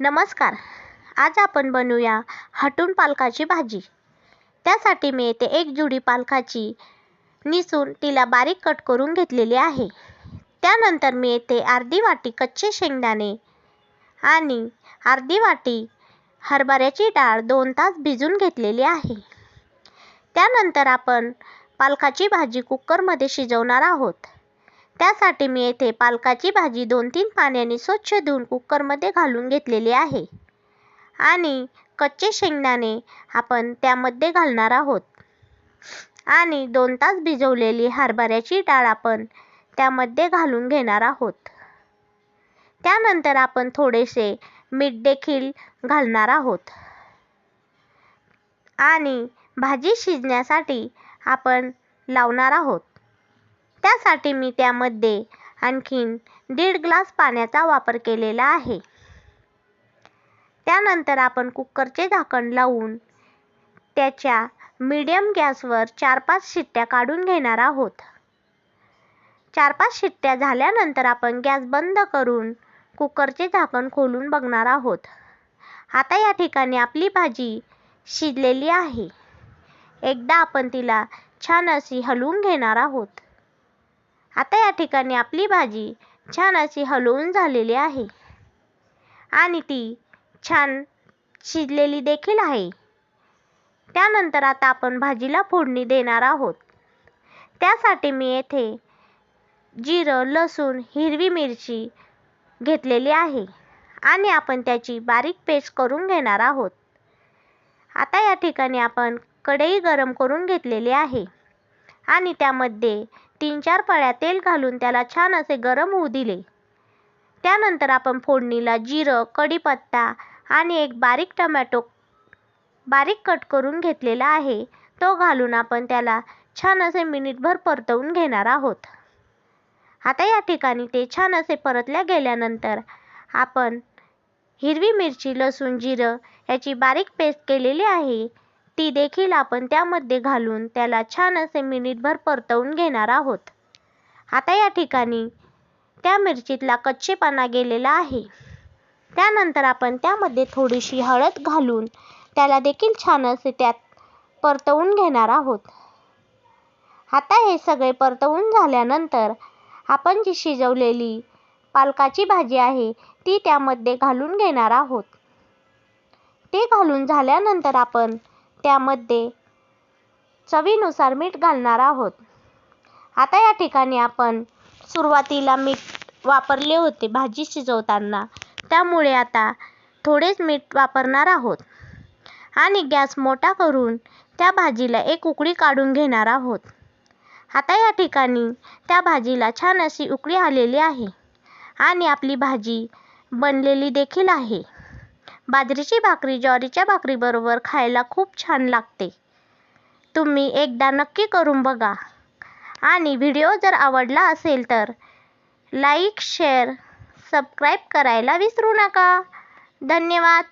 नमस्कार. आज आपण बनवूया हटून पालकाची भाजी. त्यासाठी मी येथे एक जुडी पालकाची निसून तिला बारीक कट करून घेतलेली आहे. त्यानंतर मी येथे अर्धी वाटी कच्चे शेंगदाणे आणि अर्धी वाटी हरभऱ्याची डाळ दोन तास भिजून घेतलेली आहे. त्यानंतर आपण पालकाची भाजी कुकरमध्ये शिजवणार आहोत. त्यासाठी मी येथे पालकाची भाजी दोन तीन पाण्याने स्वच्छ धुवून कुकरमध्ये घालून घेतलेली आहे. आणि कच्चे शेंगदाणे आपण त्यामध्ये घालणार आहोत. आणि दोन तास भिजवलेली हरभऱ्याची डाळ आपण त्यामध्ये घालून घेणार आहोत. त्यानंतर आपण थोडेसे मीठ देखील घालणार आहोत. आणि भाजी शिजण्यासाठी आपण लावणार आहोत. त्यासाठी मी त्यामध्ये आणखीन दीड ग्लास पाण्याचा वापर केलेला आहे. त्यानंतर आपण कुकरचे झाकण लावून त्याच्या मीडियम गॅसवर चार पाच शिट्ट्या काढून घेणार आहोत. चार पाच शिट्ट्या झाल्यानंतर आपण गॅस बंद करून कुकरचे झाकण खोलून बघणार आहोत. आता या ठिकाणी आपली भाजी शिजलेली आहे. एकदा आपण तिला छान अशी हलवून घेणार आहोत. आता या ठिकाणी आपली भाजी छान अशी हलवून झालेली आहे. आणि ती छान शिजलेली देखील आहे. त्यानंतर आता आपण भाजीला फोडणी देणार आहोत. त्यासाठी मी येथे जिरं लसूण हिरवी मिरची घेतलेली आहे. आणि आपण त्याची बारीक पेस्ट करून घेणार आहोत. आता या ठिकाणी आपण कढई गरम करून घेतलेली आहे. आणि त्यामध्ये तीन चार पळ्या तेल घालून त्याला छान असे गरम होऊ दिले. त्यानंतर आपण फोडणीला जिरं कढीपत्ता आणि एक बारीक टमॅटो बारीक कट करून घेतलेला आहे. तो घालून आपण त्याला छान असे मिनिटभर परतवून घेणार आहोत. आता या ठिकाणी ते छान असे परतल्या गेल्यानंतर आपण हिरवी मिरची लसूण जिरं याची बारीक पेस्ट केलेली आहे. ती देखील आपण त्यामध्ये घालून त्याला छान असे मिनिटभर परतवून घेणार आहोत. आता या ठिकाणी त्या मिरचीतला कच्चेपणा गेलेला आहे. त्यानंतर आपण त्यामध्ये थोडीशी हळद घालून त्याला देखील छान असे त्यात परतवून घेणार आहोत. आता हे सगळे परतवून झाल्यानंतर आपण जी शिजवलेली पालकाची भाजी आहे ती त्यामध्ये घालून घेणार आहोत. ते घालून झाल्यानंतर आपण त्यामध्ये चवीनुसार मीठ घालणार आहोत. आता या ठिकाणी आपण सुरुवातीला मीठ वापरले होते भाजी शिजवताना. त्यामुळे आता थोडेच मीठ वापरणार आहोत. आणि गॅस मोठा करून त्या भाजीला एक उकळी काढून घेणार आहोत. आता या ठिकाणी त्या भाजीला छान अशी उकळी आलेली आहे. आणि आपली भाजी बनलेली देखील आहे. बाजरीची भाकरी ज्वारीच्या भाकरीबरोबर खायला खूप छान लागते. तुम्ही एकदा नक्की करून बघा. आणि व्हिडिओ जर आवडला असेल तर लाईक शेअर सबस्क्राईब करायला विसरू नका. धन्यवाद.